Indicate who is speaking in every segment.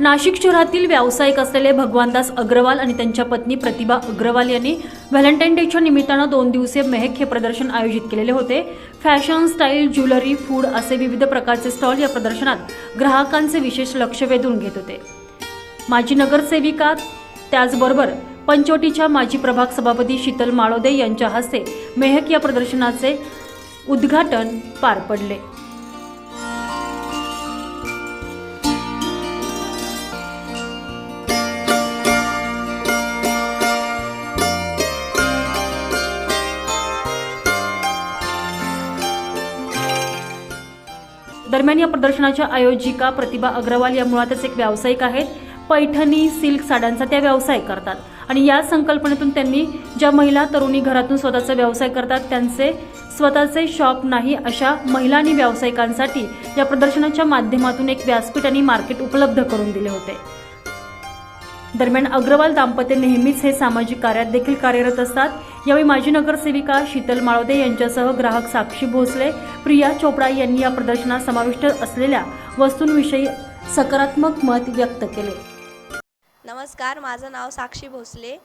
Speaker 1: नाशिक शहरातील व्यावसायिक असलेले भगवानदास अग्रवाल आणि त्यांच्या पत्नी प्रतिभा अग्रवाल यांनी व्हॅलेंटाईन डेच्या निमित्तानं दोन दिवसीय मेहक हे प्रदर्शन आयोजित केलेले होते. फॅशन स्टाईल ज्वेलरी फूड असे विविध प्रकारचे स्टॉल या प्रदर्शनात ग्राहकांचे विशेष लक्ष वेधून घेत होते. माजी नगरसेविका त्याचबरोबर पंचवटीच्या माजी प्रभाग सभापती शीतल माळोदे यांच्या हस्ते मेहक या प्रदर्शनाचे उद्घाटन पार पडले. दरम्यान या प्रदर्शनाच्या आयोजिका प्रतिभा अग्रवाल या मुळातच एक व्यावसायिक आहेत. पैठणी सिल्क साड्यांचा त्या व्यवसाय करतात. आणि या संकल्पनेतून त्यांनी ज्या महिला तरुणी घरातून स्वतःचा व्यवसाय करतात त्यांचे स्वतःचे शॉप नाही अशा महिला आणि व्यावसायिकांसाठी या प्रदर्शनाच्या माध्यमातून एक व्यासपीठ आणि मार्केट उपलब्ध करून दिले होते. दरम्यान अग्रवाल दाम्पत्य नेहमीच हे सामाजिक कार्यात देखील कार्यरत असतात. यावेळी माजी नगरसेविका शीतल माळवदे यांच्यासह ग्राहक साक्षी भोसले प्रिया चोपडा यांनी या प्रदर्शनात समाविष्ट असलेल्या वस्तूंविषयी सकारात्मक मत व्यक्त केले.
Speaker 2: नमस्कार माझं नाव साक्षी भोसले.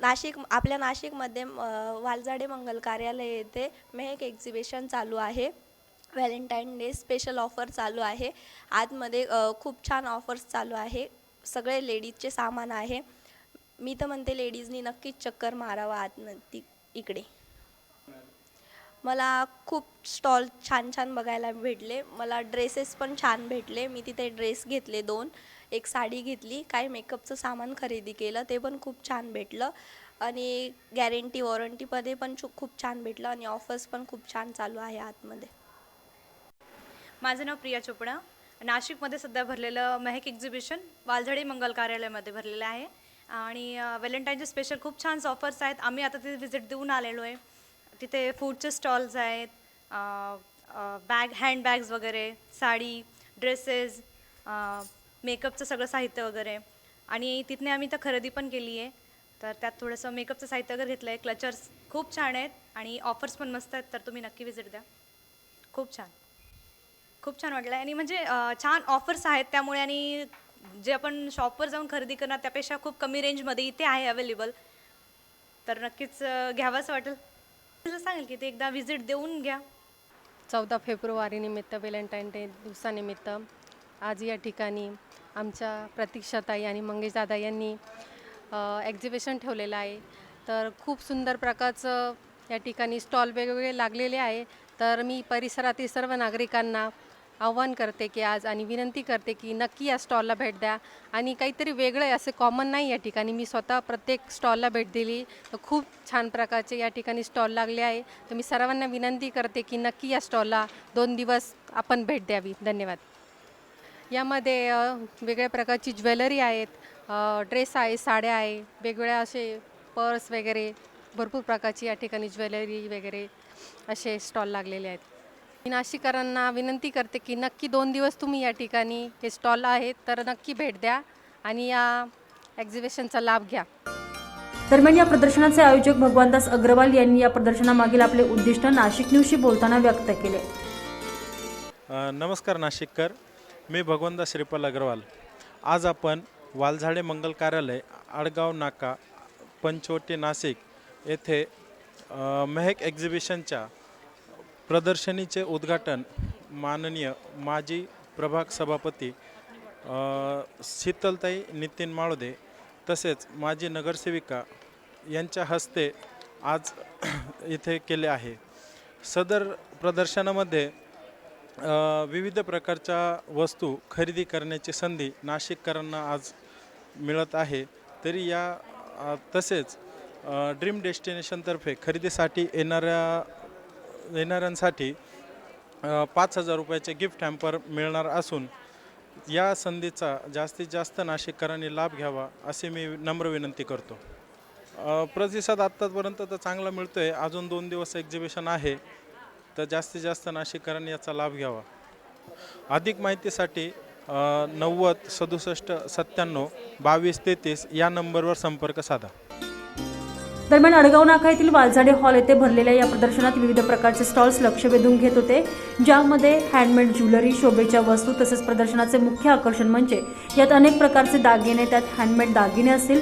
Speaker 2: नाशिक आपल्या नाशिकमध्ये अ, वालझाडे मंगल कार्यालय येथे मेहक एक्झिबिशन चालू आहे. व्हॅलेंटाईन डे स्पेशल ऑफर चालू आहे. आतमध्ये खूप छान ऑफर्स चालू आहे. सगळे लेडीजचे सामान आहे. मी तर म्हणते लेडीजनी नक्कीच चक्कर मारावा आतमध्ये इकडे. मला खूप स्टॉल छान छान बघायला भेटले. मला ड्रेसेस पण छान भेटले. मी तिथे ड्रेस घेतले दोन. एक साडी घेतली. काही मेकअपचं सामान खरेदी केलं ते पण खूप छान भेटलं. आणि गॅरंटी वॉरंटीमध्ये पण खूप छान भेटलं आणि ऑफर्स पण खूप छान चालू आहे आतमध्ये.
Speaker 3: माझं नाव प्रिया चोपडा. नाशिकमध्ये सध्या भरलेलं महक एक्झिबिशन वालझडे मंगल कार्यालयामध्ये भरलेलं आहे. आणि व्हॅलेंटाईनचे स्पेशल खूप छान ऑफर्स आहेत. आम्ही आता तिथे व्हिजिट देऊन आलेलो आहे. तिथे फूडचे स्टॉल्स आहेत. बॅग हँडबॅग्स वगैरे साडी ड्रेसेस मेकअपचं सगळं साहित्य वगैरे. आणि तिथने आम्ही तर खरेदी पण केली आहे. तर त्यात थोडंसं मेकअपचं साहित्य वगैरे घेतलं आहे क्लचर्स खूप छान आहेत. आणि ऑफर्स पण मस्त आहेत. तर तुम्ही नक्की व्हिजिट द्या. खूप छान. खूप छान वाटलं आणि म्हणजे छान ऑफर्स आहेत त्यामुळे आणि जे आपण शॉपवर जाऊन खरेदी करणार त्यापेक्षा खूप कमी रेंजमध्ये इथे आहे अवेलेबल तर नक्कीच घ्यावंच वाटेल. तुला सांगेल की ते एकदा व्हिजिट देऊन घ्या.
Speaker 4: चौदा फेब्रुवारी निमित्त व्हॅलेंटाईन डे दिवसानिमित्त आज या ठिकाणी आमच्या प्रतीक्षाताई आणि मंगेशदादा यांनी एक्झिबिशन ठेवलेलं आहे. तर खूप सुंदर प्रकारचं या ठिकाणी स्टॉल वेगवेगळे लागलेले आहे. तर मी परिसरातील सर्व नागरिकांना आव्हान करते की आज आणि विनंती करते की नक्की या स्टॉलला भेट द्या. आणि काहीतरी वेगळं आहे असे कॉमन नाही या ठिकाणी. मी स्वतः प्रत्येक स्टॉलला भेट दिली. तर खूप छान प्रकारचे या ठिकाणी स्टॉल लागले आहे. तर मी सर्वांना विनंती करते की नक्की या स्टॉलला दोन दिवस आपण भेट द्यावी. धन्यवाद. यामध्ये वेगळ्या प्रकारची ज्वेलरी आहेत. ड्रेस आहे साड्या आहे. वेगवेगळ्या असे पर्स वगैरे भरपूर प्रकारची या ठिकाणी ज्वेलरी वगैरे असे स्टॉल लागलेले आहेत. मी नाशिकरांना विनंती करते की नक्की दोन दिवस तुम्ही या ठिकाणी हे स्टॉल आहेत तर नक्की भेट द्या आणि या एक्झिबिशनचा लाभ घ्या.
Speaker 1: दरम्यान या प्रदर्शनाचे आयोजक भगवानदास अग्रवाल यांनी या प्रदर्शनामागील आपले उद्दिष्ट नाशिक न्यूजशी बोलताना व्यक्त केले.
Speaker 5: नमस्कार नाशिककर. मी भगवंता श्रीपाल अग्रवाल. आज आपण वालझाडे मंगल कार्यालय आडगाव नाका पंचवटी नाशिक येथे महक एक्झिबिशनच्या प्रदर्शनीचे उद्घाटन माननीय माजी प्रभाग सभापती शीतलताई नितीन माळोदे तसेच माजी नगरसेविका यांच्या हस्ते आज इथे केले आहे. सदर प्रदर्शनामध्ये विविध प्रकारच्या वस्तू खरेदी करण्याची संधी नाशिककरांना आज मिळत आहे. तरी या तसेच ड्रीम डेस्टिनेशनतर्फे खरेदीसाठी येणाऱ्या येणाऱ्यांसाठी पाच हजार रुपयाचे गिफ्ट हॅम्पर मिळणार असून या संधीचा जास्तीत जास्त नाशिककरांनी लाभ घ्यावा असे मी नम्र विनंती करतो. प्रतिसाद आत्तापर्यंत तर चांगला मिळतो आहे अजून दोन दिवस एक्झिबिशन आहे तर जास्तीत जास्त नाशिककरांनी याचा लाभ घ्यावा. अधिक माहितीसाठी नव्वद सदुसष्ट सत्त्याण्णव बावीस तेहतीस या नंबरवर संपर्क साधा.
Speaker 1: दरम्यान अडगाव नाका येथील वालझाडे हॉल येथे भरलेल्या या प्रदर्शनात विविध प्रकारचे स्टॉल्स लक्ष वेधून घेत होते ज्यामध्ये हँडमेड ज्वेलरी शोभेच्या वस्तू तसेच प्रदर्शनाचे मुख्य आकर्षण म्हणजे यात अनेक प्रकारचे दागिने त्यात हँडमेड दागिने असतील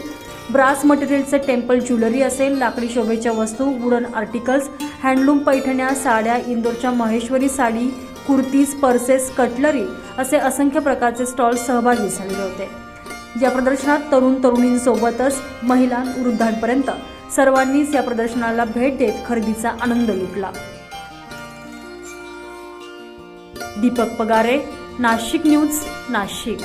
Speaker 1: ब्रास मटेरियलचे टेम्पल ज्वेलरी असेल लाकडी शोभेच्या वस्तू वुडन आर्टिकल्स हँडलूम पैठण्या साड्या इंदोरच्या महेश्वरी साडी कुर्तीज पर्सेस कटलरी असे असंख्य प्रकारचे स्टॉल्स सहभागी झालेले होते. या प्रदर्शनात तरुण तरुणींसोबतच महिला वृद्धांपर्यंत सर्वांनीच या प्रदर्शनाला भेट देत खरेदीचा आनंद लुटला. दीपक पगारे नाशिक न्यूज नाशिक.